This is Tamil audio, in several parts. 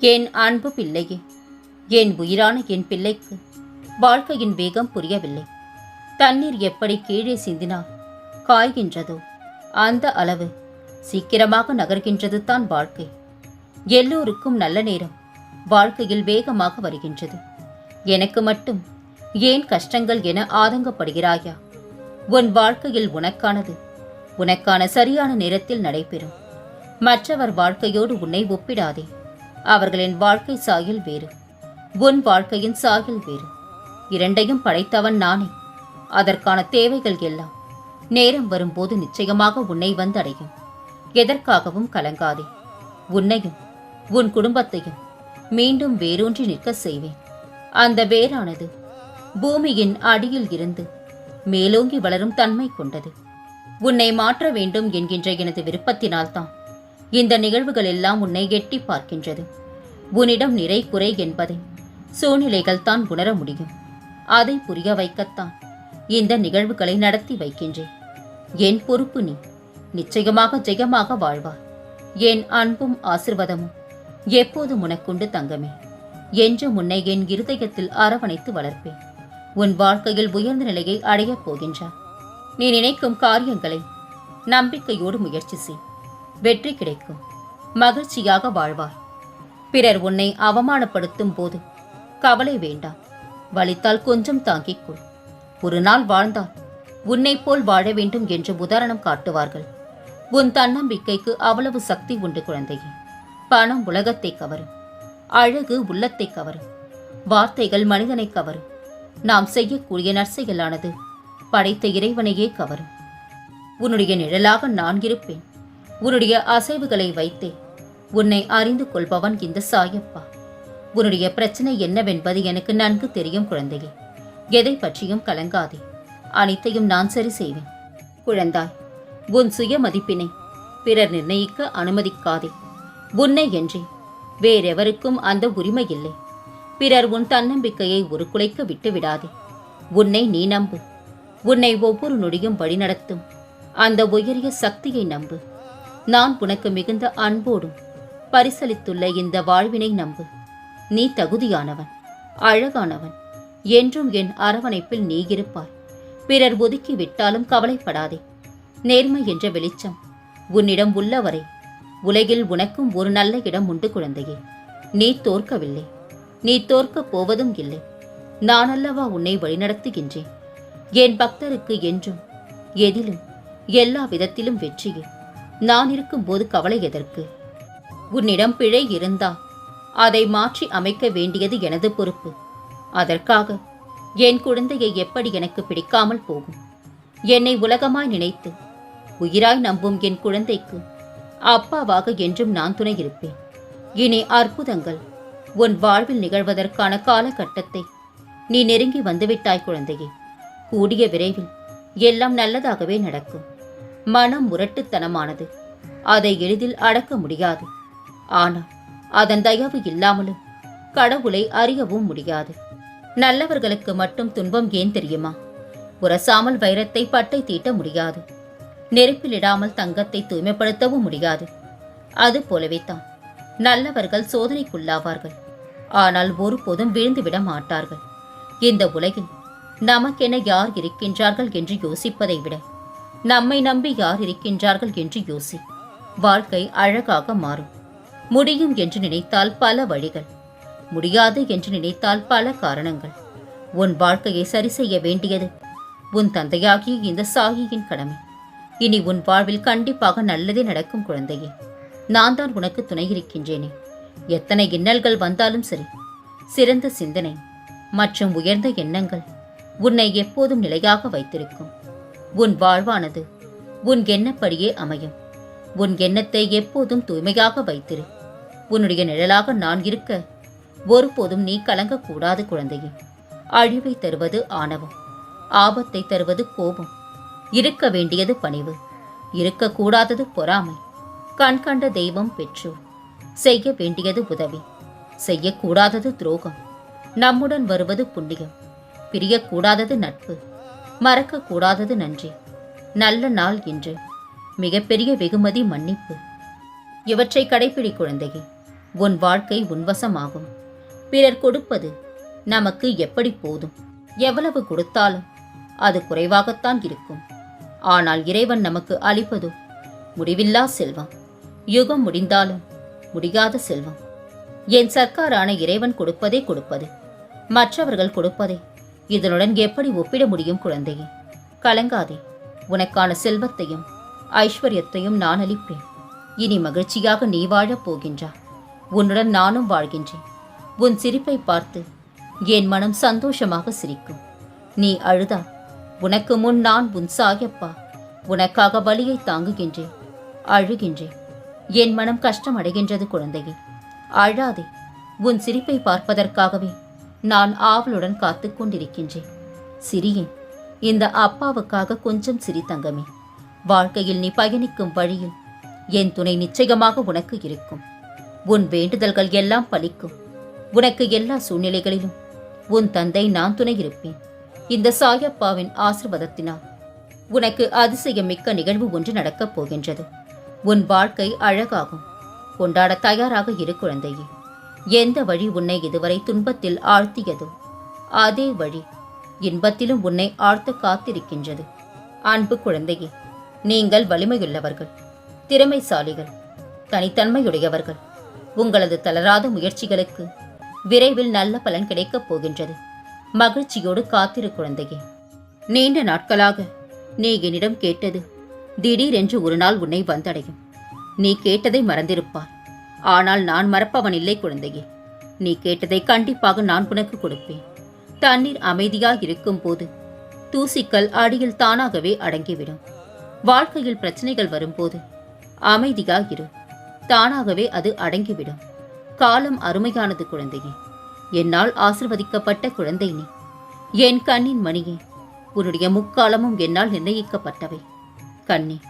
என் அன்பு பிள்ளையே? என் உயிரான என் பிள்ளைக்கு? வாழ்க்கையின் வேகம் புரியவில்லை. தண்ணீர் எப்படி கீழே சிந்தினால் காய்கின்றதோ? அந்த அளவு. சீக்கிரமாக நகர்கின்றது தான் வாழ்க்கை. எல்லோருக்கும் நல்ல நேரம். வாழ்க்கையில் வேகமாக வருகின்றது. எனக்கு மட்டும் ஏன் கஷ்டங்கள் என ஆதங்கப்படுகிறாயா? உன் வாழ்க்கையில் உனக்கானது. உனக்கான சரியான நேரத்தில் நடைபெறும். மற்றவர் வாழ்க்கையோடு உன்னை ஒப்பிடாதே. அவர்களின் வாழ்க்கை சாயல் வேறு. உன் வாழ்க்கையின் சாயல் வேறு. இரண்டையும் படைத்தவன் நானே. அதற்கான தேவைகள் எல்லாம் நேரம் வரும்போது நிச்சயமாக உன்னை வந்தடையும். எதற்காகவும் கலங்காதே. உன்னையும் உன் குடும்பத்தையும் மீண்டும் வேரூன்றி நிற்க செய்வேன். அந்த வேரானது பூமியின் அடியில் இருந்து மேலோங்கி வளரும் தன்மை கொண்டது. உன்னை மாற்ற வேண்டும் என்கின்ற எனது விருப்பத்தினால்தான் இந்த நிகழ்வுகள் எல்லாம் உன்னை எட்டி பார்க்கின்றது. உன்னிடம் நிறை குறை என்பதை சூழ்நிலைகள் தான் உணர முடியும். அதை புரிய வைக்கத்தான் இந்த நிகழ்வுகளை நடத்தி வைக்கின்றேன். என் பொறுப்பு நீ. நிச்சயமாக ஜெயமாக வாழ்வாய் என் அன்பும் ஆசிர்வாதமும் எப்போதும் உனக்குண்டு தங்கமே. என்று உன்னை என் இருதயத்தில் அரவணைத்து வளர்ப்பேன். உன் வாழ்க்கையில் உயர்ந்த நிலையை அடையப் போகின்றார் நீ நினைக்கும் காரியங்களை நம்பிக்கையோடு முயற்சி செய். வெற்றி கிடைக்கும். மகிழ்ச்சியாக வாழ்வார். பிறர் உன்னை அவமானப்படுத்தும் போது கவலை வேண்டாம். வலித்தால் கொஞ்சம் தாங்கிக் கொள். ஒரு நாள் வாழ்ந்தால் உன்னைப் போல் வாழ வேண்டும் என்று உதாரணம் காட்டுவார்கள். உன் தன்னம்பிக்கைக்கு அவ்வளவு சக்தி உண்டு குழந்தையே. பணம் உலகத்தை கவரும். அழகு உள்ளத்தை கவரும். வார்த்தைகள் மனிதனை கவரும். நாம் செய்யக்கூடிய நற்செயலானது படைத்த இறைவனையே கவரும். உன்னுடைய நிழலாக நான் இருப்பேன். உன்னுடைய அசைவுகளை வைத்தே. உன்னை அறிந்து கொள்பவன் இந்த சாயப்பா. உன்னுடைய பிரச்சனை என்னவென்பது எனக்கு நன்கு தெரியும் குழந்தையே. எதை பற்றியும் கலங்காதே. அனைத்தையும் நான் சரி செய்வேன். குழந்தாய் உன் சுய மதிப்பினை பிறர் நிர்ணயிக்க அனுமதிக்காதே. உன்னை என்றே. வேறெவருக்கும் அந்த உரிமை இல்லை. பிறர் உன் தன்னம்பிக்கையை ஒரு விட்டு விடாதே உன்னை நீ நம்பு. உன்னை ஒவ்வொரு நொடியும் வழிநடத்தும். அந்த உயரிய சக்தியை நம்பு. நான் உனக்கு மிகுந்த அன்போடும் பரிசளித்துள்ள இந்த வாழ்வினை நம்பு. நீ தகுதியானவன் அழகானவன் என்றும் என் அரவணைப்பில் நீ இருப்பாய். பிறர் ஒதுக்கி விட்டாலும் கவலைப்படாதே. நேர்மை என்ற வெளிச்சம் உன்னிடம் உள்ளவரை. உலகில் உனக்கும் ஒரு நல்ல இடம் உண்டு குழந்தையே. நீ தோற்கவில்லை. நீ தோற்கப் போவதும் இல்லை. நான் அல்லவா உன்னை வழிநடத்துகின்றேன். என் பக்தருக்கு என்றும் எதிலும் எல்லா விதத்திலும் வெற்றியே. நான் இருக்கும்போது கவலை எதற்கு? உன்னிடம் பிழை இருந்தால் அதை மாற்றி அமைக்க வேண்டியது எனது பொறுப்பு. அதற்காக என் குழந்தையை எப்படி எனக்கு பிடிக்காமல் போகும்? என்னை உலகமாய் நினைத்து உயிராய் நம்பும் என் குழந்தைக்கு அப்பாவாக என்றும் நான் துணை இருப்பேன். இனி அற்புதங்கள் உன் வாழ்வில் நிகழ்வதற்கான காலகட்டத்தை நீ நெருங்கி வந்துவிட்டாய் குழந்தையே. கூடிய விரைவில் எல்லாம் நல்லதாகவே நடக்கும். மனம் முரட்டுத்தனமானது. அதை எளிதில் அடக்க முடியாது. ஆனால் அதன் தயவு இல்லாமலும் கடவுளை அறியவும் முடியாது. நல்லவர்களுக்கு மட்டும் துன்பம் ஏன் தெரியுமா? உரசாமல் வைரத்தை பட்டை தீட்ட முடியாது. நெருப்பிலிடாமல் தங்கத்தை தூய்மைப்படுத்தவும் முடியாது. அது போலவே தான் நல்லவர்கள் சோதனைக்குள்ளாவார்கள். ஆனால் ஒருபோதும் விழுந்துவிட மாட்டார்கள். இந்த உலகில் நமக்கென யார் இருக்கின்றார்கள் என்று யோசிப்பதை விட நம்மை நம்பி யார் இருக்கின்றார்கள் என்று யோசி. வாழ்க்கை அழகாக மாறும். முடியும் என்று நினைத்தால் பல வழிகள். முடியாது என்று நினைத்தால் பல காரணங்கள். உன் வாழ்க்கையை சரி செய்ய வேண்டியது உன் தந்தையாகிய இந்த சாகியின் கடமை. இனி உன் வாழ்வில் கண்டிப்பாக நல்லதே நடக்கும் குழந்தையே. நான் தான் உனக்கு துணை இருக்கின்றேனே. எத்தனை இன்னல்கள் வந்தாலும் சரி. சிறந்த சிந்தனை மற்றும் உயர்ந்த எண்ணங்கள் உன்னை எப்போதும் நிலையாக வைத்திருக்கும். உன் வாழ்வானது. உன் எண்ணப்படியே அமையும். உன் எண்ணத்தை எப்போதும் தூய்மையாக வைத்திரு. உன்னுடைய நிழலாக நான் இருக்க ஒருபோதும் நீ கலங்கக்கூடாது குழந்தையே. அழிவை தருவது ஆணவம் ஆபத்தை தருவது கோபம் இருக்க வேண்டியது பணிவு இருக்கக்கூடாதது பொறாமை. கண் கண்ட தெய்வம் பெற்றோர் செய்ய வேண்டியது உதவி செய்யக்கூடாதது துரோகம். நம்முடன் வருவது புண்ணியம் பிரியக்கூடாதது நட்பு. மறக்கக்கூடாதது நன்றி. நல்ல நாள் இன்று. மிகப்பெரிய வெகுமதி மன்னிப்பு. இவற்றை கடைபிடி குழந்தையே உன் வாழ்க்கை உன்வசமாகும். பிறர் கொடுப்பது நமக்கு எப்படி போதும்? எவ்வளவு கொடுத்தாலும் அது குறைவாகத்தான் இருக்கும். ஆனால் இறைவன் நமக்கு அளிப்பதோ? முடிவில்லா செல்வம். யுகம் முடிந்தாலும் முடியாத செல்வம். என் சர்க்காரான இறைவன் கொடுப்பதே கொடுப்பது. மற்றவர்கள் கொடுப்பதை இதனுடன் எப்படி ஒப்பிட முடியும் குழந்தையே கலங்காதே. உனக்கான செல்வத்தையும் ஐஸ்வர்யத்தையும் நான் அளிப்பேன். இனி மகிழ்ச்சியாக நீ வாழப் போகின்றா. உன்னுடன் நானும் வாழ்கின்றேன். உன் சிரிப்பை பார்த்து என் மனம் சந்தோஷமாக சிரிக்கும். நீ அழுதா? உனக்கு முன் நான் உன் சாயப்பா. உனக்காக வலியை தாங்குகின்றேன். அழுகின்றேன். என் மனம் கஷ்டம் அடைகின்றது குழந்தையே. அழாதே. உன் சிரிப்பை பார்ப்பதற்காகவே நான் ஆவலுடன் காத்து கொண்டிருக்கின்றேன். சிறியேன் இந்த அப்பாவுக்காக கொஞ்சம் சிரி தங்கமே. வாழ்க்கையில் நீ பயணிக்கும் வழியில் என் துணை நிச்சயமாக உனக்கு இருக்கும். உன் வேண்டுதல்கள் எல்லாம் பலிக்கும். உனக்கு எல்லா சூழ்நிலைகளிலும் உன் தந்தை நான் துணை இருப்பேன். இந்த சாயப்பாவின் ஆசிர்வாதத்தினால் உனக்கு அதிசயம் மிக்க நிகழ்வு ஒன்று நடக்கப் போகின்றது. உன் வாழ்க்கை அழகாகும். கொண்டாட தயாராக இரு குழந்தையே. எந்த வழி உன்னை இதுவரை துன்பத்தில் ஆழ்த்தியதோ அதே வழி இன்பத்திலும் உன்னை ஆழ்த்த காத்திருக்கின்றது. அன்பு குழந்தையே நீங்கள் வலிமையுள்ளவர்கள் திறமைசாலிகள் தனித்தன்மையுடையவர்கள். உங்களது தளராத முயற்சிகளுக்கு விரைவில் நல்ல பலன் கிடைக்கப் போகின்றது. மகிழ்ச்சியோடு காத்திரு குழந்தையே. நீண்ட நாட்களாக நீ என்னிடம் கேட்டது திடீரென்று ஒரு நாள் உன்னை வந்தடையும். நீ கேட்டதை மறந்திருப்பார் ஆனால் நான் மறப்பவன் இல்லை குழந்தையே. நீ கேட்டதை கண்டிப்பாக நான் உனக்கு கொடுப்பேன். தண்ணீர் அமைதியாக இருக்கும் போது தூசிக்கல் அடியில் தானாகவே அடங்கிவிடும். வாழ்க்கையில் பிரச்சனைகள் வரும்போது அமைதியாக இரு. தானாகவே அது அடங்கிவிடும். காலம் அருமையானது குழந்தையே. என்னால் ஆசிர்வதிக்கப்பட்ட குழந்தை நீ. என் கண்ணின் மணியே உன்னுடைய முக்காலமும் என்னால் நிர்ணயிக்கப்பட்டவை. கண்ணி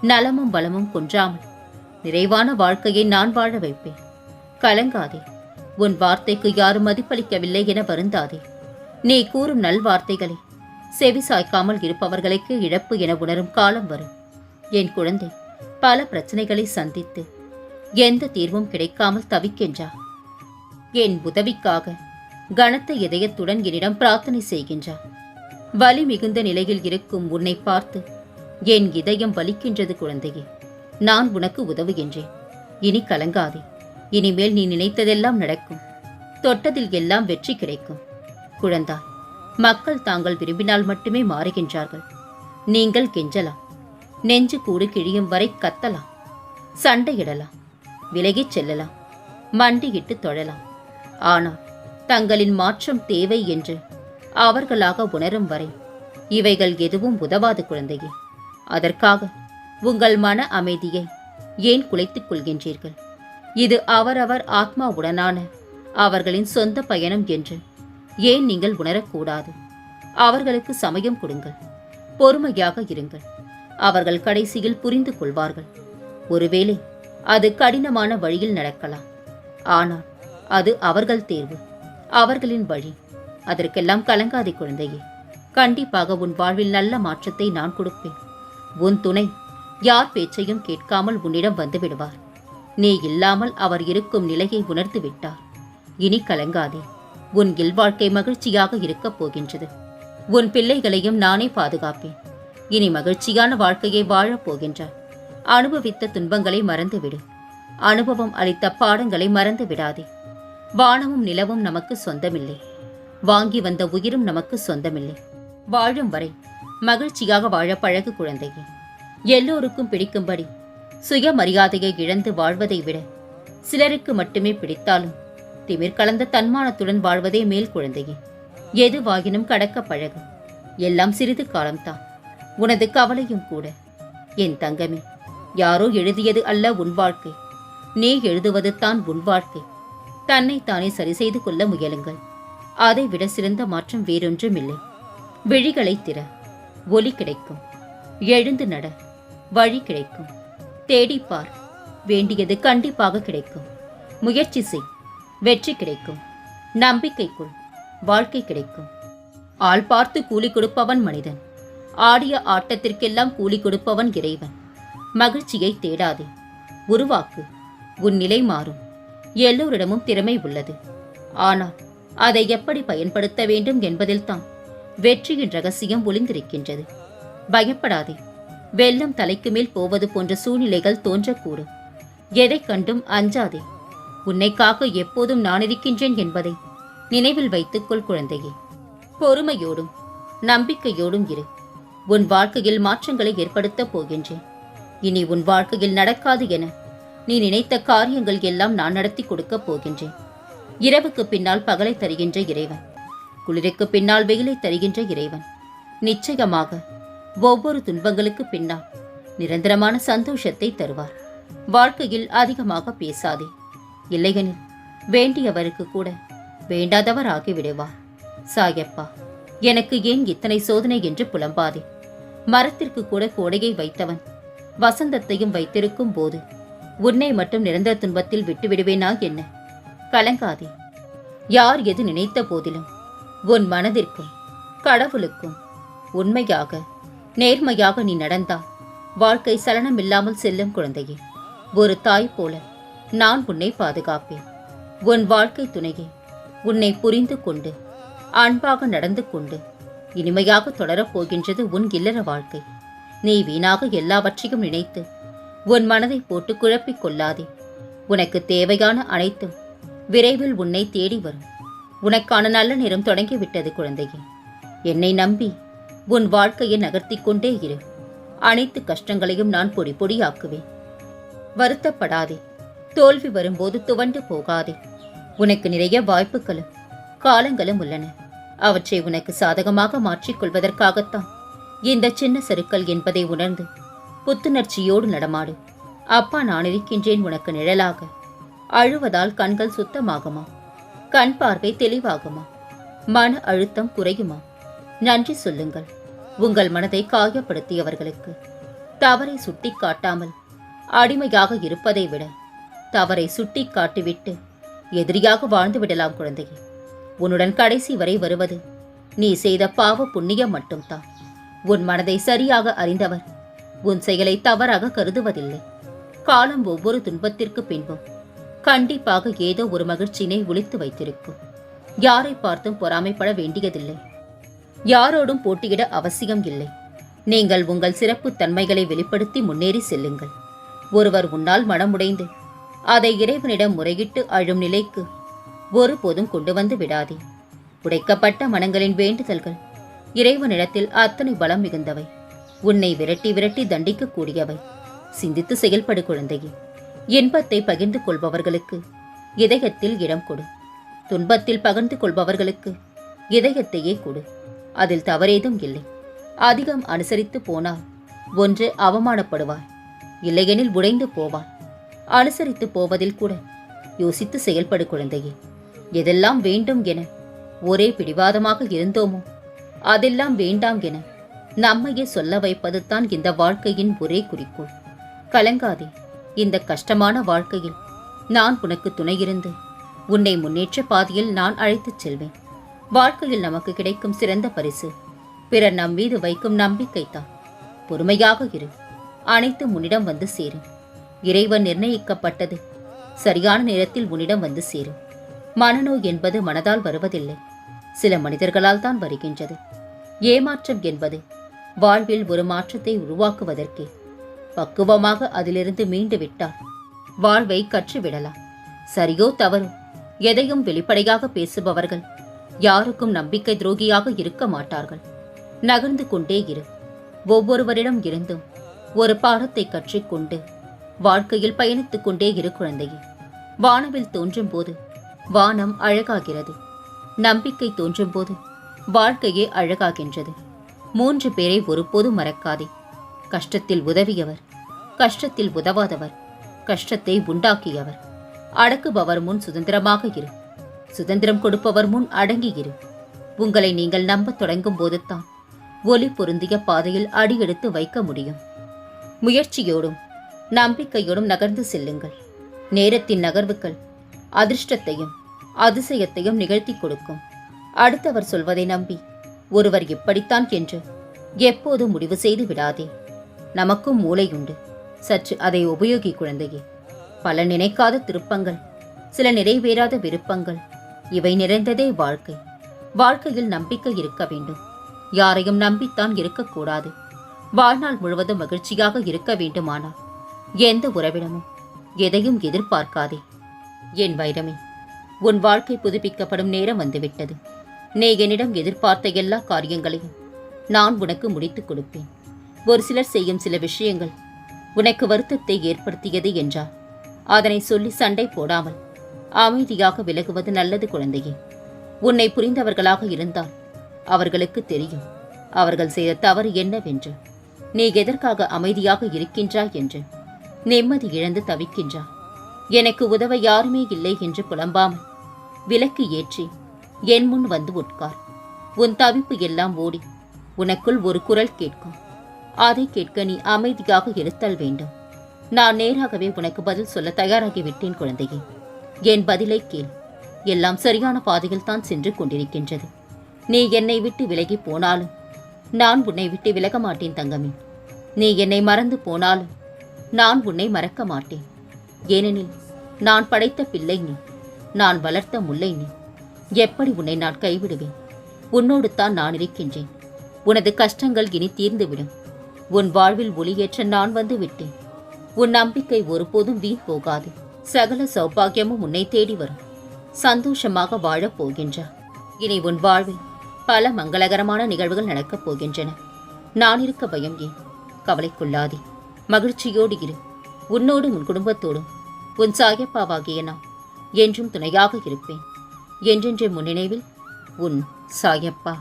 நலமும் பலமும் குன்றாமல் நிறைவான வாழ்க்கையை நான் வாழ வைப்பேன். கலங்காதே. உன் வார்த்தைக்கு யாரும் மதிப்பளிக்கவில்லை என வருந்தாதே. நீ கூறும் நல்வார்த்தைகளை செவி சாய்க்காமல் இருப்பவர்களுக்கு இழப்பு என உணரும் காலம் வரும். என் குழந்தை பல பிரச்சனைகளை சந்தித்து எந்த தீர்வும் கிடைக்காமல் தவிக்கின்றா? என் உதவிக்காக கனத்த இதயத்துடன் என்னிடம் பிரார்த்தனை செய்கின்றார் வலி மிகுந்த நிலையில் இருக்கும் உன்னை பார்த்து என் இதயம் வலிக்கின்றது குழந்தையே. நான் உனக்கு உதவுகின்றேன் இனி கலங்காதே. இனிமேல் நீ நினைத்ததெல்லாம் நடக்கும். தொட்டதில் எல்லாம் வெற்றி கிடைக்கும். குழந்தாய் மக்கள் தாங்கள் விரும்பினால் மட்டுமே மாறுகின்றார்கள். நீங்கள் கெஞ்சலாம். நெஞ்சு கூடு கிழியும் வரை கத்தலாம். சண்டையிடலாம். விலகிச் செல்லலாம். மண்டியிட்டு தொழலாம். ஆனால் தங்களின் மாற்றம் தேவை என்று அவர்களாக உணரும் வரை இவைகள் எதுவும் உதவாது குழந்தையே. அதற்காக உங்கள் மன அமைதியை ஏன் குலைத்துக் கொள்கின்றீர்கள்? இது அவரவர் ஆத்மாவுடனான அவர்களின் சொந்த பயணம் என்று ஏன் நீங்கள் உணரக்கூடாது? அவர்களுக்கு சமயம் கொடுங்கள். பொறுமையாக இருங்கள். அவர்கள் கடைசியில் புரிந்து கொள்வார்கள். ஒருவேளை அது கடினமான வழியில் நடக்கலாம். ஆனால் அது அவர்கள் தேர்வு. அவர்களின் வழி. அதற்கெல்லாம் கலங்காதே குழந்தையே. கண்டிப்பாக உன் வாழ்வில் நல்ல மாற்றத்தை நான் கொடுப்பேன். உன் துணை யார் பேச்சையும் கேட்காமல் உன்னிடம் வந்து விடுவார். நீ இல்லாமல் அவர் இருக்கும் நிலையை உணர்ந்து விட்டார். இனி கலங்காதே. உன் இல்வாழ்க்கை மகிழ்ச்சியாக இருக்கப் போகின்றது. உன் பிள்ளைகளையும் நானே பாதுகாப்பேன். இனி மகிழ்ச்சியான வாழ்க்கையை வாழப் போகின்றார் அனுபவித்த துன்பங்களை மறந்துவிடு. அனுபவம் அளித்த பாடங்களை மறந்து விடாதே. வானமும் நிலவும் நமக்கு சொந்தமில்லை. வாங்கி வந்த உயிரும் நமக்கு சொந்தமில்லை. வாழும் வரை மகிழ்ச்சியாக வாழ பழகு குழந்தையே. எல்லோருக்கும் பிடிக்கும்படி சுயமரியாதையை இழந்து வாழ்வதை விட சிலருக்கு மட்டுமே பிடித்தாலும் திமிர் கலந்த தன்மானத்துடன் வாழ்வதே மேல் குழந்தையே. எதுவாயினும் கடக்க பழகு எல்லாம் சிறிது காலம்தான். உனது கவலையும் கூட. என் தங்கமே யாரோ எழுதியது அல்ல உன் வாழ்க்கை. நீ எழுதுவது தான் உன் வாழ்க்கை. தன்னைத்தானே சரி செய்து கொள்ள முயலுங்கள். அதை விட சிறந்த மாற்றம் வேறொன்றும் இல்லை விழிகளை திற. ஒலி கிடைக்கும். எழுந்து நட. வழி கிடைக்கும். தேடிப்பார் வேண்டியது கண்டிப்பாக கிடைக்கும். முயற்சி செய். வெற்றி கிடைக்கும். நம்பிக்கைக்குள் வாழ்க்கை கிடைக்கும். ஆள் பார்த்து கூலி கொடுப்பவன் மனிதன். ஆடிய ஆட்டத்திற்கெல்லாம் கூலி கொடுப்பவன் இறைவன். மகிழ்ச்சியை தேடாதே. உருவாக்கு. உன் நிலை மாறும். எல்லோரிடமும் திறமை உள்ளது. ஆனால் அதை எப்படி பயன்படுத்த வேண்டும் என்பதில்தான் வெற்றியின் ரகசியம் ஒளிந்திருக்கின்றது. பயப்படாதே. வெள்ளம் தலைக்கு மேல் போவது போன்ற சூழ்நிலைகள் தோன்றக்கூடும். எதை கண்டும் அஞ்சாதே. உன்னை காக்க எப்போதும் நான் இருக்கின்றேன் என்பதை நினைவில் வைத்துக்கொள் குழந்தையே. பொறுமையோடும் நம்பிக்கையோடும் இரு. உன் வாழ்க்கையில் மாற்றங்களை ஏற்படுத்தப் போகின்றேன். இனி உன் வாழ்க்கையில் நடக்காது என நீ நினைத்த காரியங்கள் எல்லாம் நான் நடத்தி கொடுக்கப் போகின்றேன். இரவுக்கு பின்னால் பகலை தருகின்ற இறைவன். குளிருக்கு பின்னால் வெயிலை தருகின்ற இறைவன். நிச்சயமாக ஒவ்வொரு துன்பங்களுக்கு பின்னால் நிரந்தரமான சந்தோஷத்தை தருவார். வாழ்க்கையில் அதிகமாக பேசாதே. இல்லையெனில் வேண்டியவருக்கு கூட வேண்டாதவர் ஆகிவிடுவார் சாயப்பா எனக்கு ஏன் இத்தனை சோதனை என்று புலம்பாதே. மரத்திற்கு கூட கோடையை வைத்தவன் வசந்தத்தையும் வைத்திருக்கும் போது உன்னை மட்டும் நிரந்தர துன்பத்தில் விட்டுவிடுவேனா என்ன? கலங்காதே. யார் எது நினைத்த போதிலும் உன் மனதிற்கும் கடவுளுக்கும் உண்மையாக நேர்மையாக நீ நடந்தால் வாழ்க்கை சலனமில்லாமல் செல்லும் குழந்தையே ஒரு தாய் போல நான் உன்னை பாதுகாப்பேன். உன் வாழ்க்கை துணையே உன்னை புரிந்து கொண்டு அன்பாக நடந்து கொண்டு இனிமையாக தொடரப் போகின்றது உன் இல்லற வாழ்க்கை. நீ வீணாக எல்லாவற்றையும் நினைத்து உன் மனதை போட்டு குழப்பிக் கொள்ளாதே. உனக்கு தேவையான அனைத்தும் விரைவில் உன்னை தேடி வரும். உனக்கான நல்ல நேரம் தொடங்கிவிட்டது குழந்தையே. என்னை நம்பி உன் வாழ்க்கையை நகர்த்திக் கொண்டே இரு. அனைத்து கஷ்டங்களையும் நான் பொடி பொடியாக்குவேன். வருத்தப்படாதே. தோல்வி வரும்போது துவண்டு போகாதே. உனக்கு நிறைய வாய்ப்புகளும் காலங்களும் உள்ளன. அவற்றை உனக்கு சாதகமாக மாற்றிக் கொள்வதற்காகத்தான் இந்த சின்ன சருக்கள் என்பதை உணர்ந்து புத்துணர்ச்சியோடு நடமாடு. அப்பா நான் இருக்கின்றேன் உனக்கு நிழலாக. அழுவதால் கண்கள் சுத்தமாகுமா? கண் பார்வை தெளிவாகுமா? மன அழுத்தம் குறையுமா? நன்றி சொல்லுங்கள். உங்கள் மனதை காயப்படுத்தியவர்களுக்கு தவறை சுட்டி காட்டாமல் அடிமையாக இருப்பதை விட தவறை சுட்டி காட்டிவிட்டு எதிரியாக வாழ்ந்து விடலாம் குழந்தையே. உன்னுடன் கடைசி வரை வருவது நீ செய்த பாவ புண்ணியம் மட்டும்தான். உன் மனதை சரியாக அறிந்தவர் உன் செயலை தவறாக கருதுவதில்லை. காலம் ஒவ்வொரு துன்பத்திற்கு பின்பும் கண்டிப்பாக ஏதோ ஒரு மகிழ்ச்சியினை ஒழித்து வைத்திருக்கும். யாரை பார்த்தும் பொறாமைப்பட வேண்டியதில்லை. யாரோடும் போட்டியிட அவசியம் இல்லை. நீங்கள் உங்கள் சிறப்பு தன்மைகளை வெளிப்படுத்தி முன்னேறி செல்லுங்கள். ஒருவர் உன்னால் மனமுடைந்து அதை இறைவனிடம் முறையிட்டு அழும் நிலைக்கு ஒருபோதும் கொண்டு வந்து விடாதே. உடைக்கப்பட்ட மனங்களின் வேண்டுதல்கள் இறைவனிடத்தில் அத்தனை பலம் மிகுந்தவை. உன்னை விரட்டி விரட்டி தண்டிக்க கூடியவை சிந்தித்து செயல்படு குழந்தையே. இன்பத்தை பகிர்ந்து கொள்பவர்களுக்கு இதயத்தில் இடம் கொடு. துன்பத்தில் பகிர்ந்து கொள்பவர்களுக்கு இதயத்தையே கொடு. அதில் தவறேதும் இல்லை. அதிகம் அனுசரித்து போனால் ஒன்று அவமானப்படுவார் இல்லையெனில் உடைந்து போவார் அனுசரித்து போவதில் கூட யோசித்து செயல்படு குழந்தையே எதெல்லாம் வேண்டும் என ஒரே பிடிவாதமாக இருந்தோமோ அதெல்லாம் வேண்டாம் என நம்மையே சொல்ல வைப்பதுதான் இந்த வாழ்க்கையின் ஒரே குறிக்கோள். கலங்காதே இந்த கஷ்டமான வாழ்க்கையில் நான் உனக்கு துணையிருந்து உன்னை முன்னேற்ற பாதையில் நான் அழைத்துச் செல்வேன். வாழ்க்கையில் நமக்கு கிடைக்கும் சிறந்த பரிசு. பிறர் நம் மீது வைக்கும் நம்பிக்கைதான். பொறுமையாக இரு. அனைத்து உன்னிடம் வந்து சேரும். இறைவன் நிர்ணயிக்கப்பட்டது. சரியான நேரத்தில் உன்னிடம் வந்து சேரும். மனநோய் என்பது மனதால் வருவதில்லை. சில மனிதர்களால் தான் வருகின்றது. ஏமாற்றம் என்பது வாழ்வில் ஒரு மாற்றத்தை உருவாக்குவதற்கே. பக்குவமாக அதிலிருந்து மீண்டு விட்டால் வாழ்வை கற்றுவிடலாம். சரியோ தவறோ எதையும் வெளிப்படையாக பேசுபவர்கள் யாருக்கும் நம்பிக்கை துரோகியாக இருக்க மாட்டார்கள். நகர்ந்து கொண்டே இரு. ஒவ்வொருவரிடம் இருந்தும் ஒரு பாடத்தை கற்றுக்கொண்டு வாழ்க்கையில் பயணித்துக் கொண்டே இரு குழந்தையே. வானவில் தோன்றும் போது வானம் அழகாகிறது. நம்பிக்கை தோன்றும் போது வாழ்க்கையே அழகாகின்றது. மூன்று பேரை ஒருபோதும் மறக்காதே. கஷ்டத்தில் உதவியவர் கஷ்டத்தில் உதவாதவர் கஷ்டத்தை உண்டாக்கியவர். அடக்குபவர் முன் சுதந்திரமாக இரு. சுதந்திரம் கொடுப்பவர் முன் அடங்கியிரு. உங்களை நீங்கள் நம்பத் தொடங்கும் போதுதான் ஒலி பொருந்திய பாதையில் அடியெடுத்து வைக்க முடியும். முயற்சியோடும் நம்பிக்கையோடும் நகர்ந்து செல்லுங்கள். நேரத்தின் நகர்வுகள் அதிர்ஷ்டத்தையும் அதிசயத்தையும் நிகழ்த்தி கொடுக்கும். அடுத்தவர் சொல்வதை நம்பி ஒருவர் இப்படித்தான் என்று எப்போது முடிவு செய்து விடாதே. நமக்கும் மூளையுண்டு. சற்று அதை உபயோகி குழந்தையே. பல நினைக்காத திருப்பங்கள் சில நிறைவேறாத விருப்பங்கள் இவை நிறைந்ததே வாழ்க்கை. வாழ்க்கையில் நம்பிக்கை இருக்க வேண்டும். யாரையும் நம்பித்தான் இருக்கக்கூடாது. வாழ்நாள் முழுவதும் மகிழ்ச்சியாக இருக்க வேண்டுமானால் எந்த உறவிடமும் எதையும் எதிர்பார்க்காதே. என் வைரமே உன் வாழ்க்கை புதுப்பிக்கப்படும் நேரம் வந்துவிட்டது. நீ என்னிடம் எதிர்பார்த்த எல்லா காரியங்களையும் நான் உனக்கு முடித்துக் கொடுப்பேன். ஒரு சிலர் செய்யும் சில விஷயங்கள் உனக்கு வருத்தத்தை ஏற்படுத்தியது என்றால் அதனை சொல்லி சண்டை போடாமல் அமைதியாக விலகுவது நல்லது குழந்தையே. உன்னை புரிந்தவர்களாக இருந்தால் அவர்களுக்கு தெரியும். அவர்கள் செய்த தவறு என்னவென்று. நீ எதற்காக அமைதியாக இருக்கின்றாய் என்று. நிம்மதி இழந்து தவிக்கின்றாய் எனக்கு உதவ யாருமே இல்லை என்று புலம்பாமல் விலக்கு ஏற்றி என் முன் வந்து உட்கார். உன் தவிப்பு எல்லாம் ஓடி உனக்குள் ஒரு குரல் கேட்கும். அதை கேட்க நீ அமைதியாக இருத்தல் வேண்டும். நான் நேராகவே உனக்கு பதில் சொல்ல தயாராகிவிட்டேன் குழந்தையே. என் பதிலை கேள். எல்லாம் சரியான பாதையில் தான் சென்று கொண்டிருக்கின்றது. நீ என்னை விட்டு விலகி போனாலும் நான் உன்னை விட்டு விலக மாட்டேன் தங்கமே. நீ என்னை மறந்து போனாலும் நான் உன்னை மறக்க மாட்டேன். ஏனெனில் நான் படைத்த பிள்ளை நீ. நான் வளர்த்த முல்லை நீ. எப்படி உன்னை நான் கைவிடுவேன்? உன்னோடு தான் நான் இருக்கின்றேன். உனது கஷ்டங்கள் இனி தீர்ந்துவிடும். உன் வாழ்வில் ஒளியேற்ற நான் வந்து விட்டேன். உன் நம்பிக்கை ஒருபோதும் வீண் போகாது. சகல சௌபாகியமும் உன்னை தேடி வரும். சந்தோஷமாக வாழப் போகின்றார் இனி உன் வாழ்வில் பல மங்களகரமான நிகழ்வுகள் நடக்கப் போகின்றன. நான் இருக்க பயம் ஏன்? கவலைக்குள்ளாதே மகிழ்ச்சியோடு இரு. உன்னோடும் உன் குடும்பத்தோடும். உன் சாயப்பாவாகிய நான் என்றும் துணையாக இருப்பேன். என்றென்று முன்னினைவில் உன் சாயப்பா.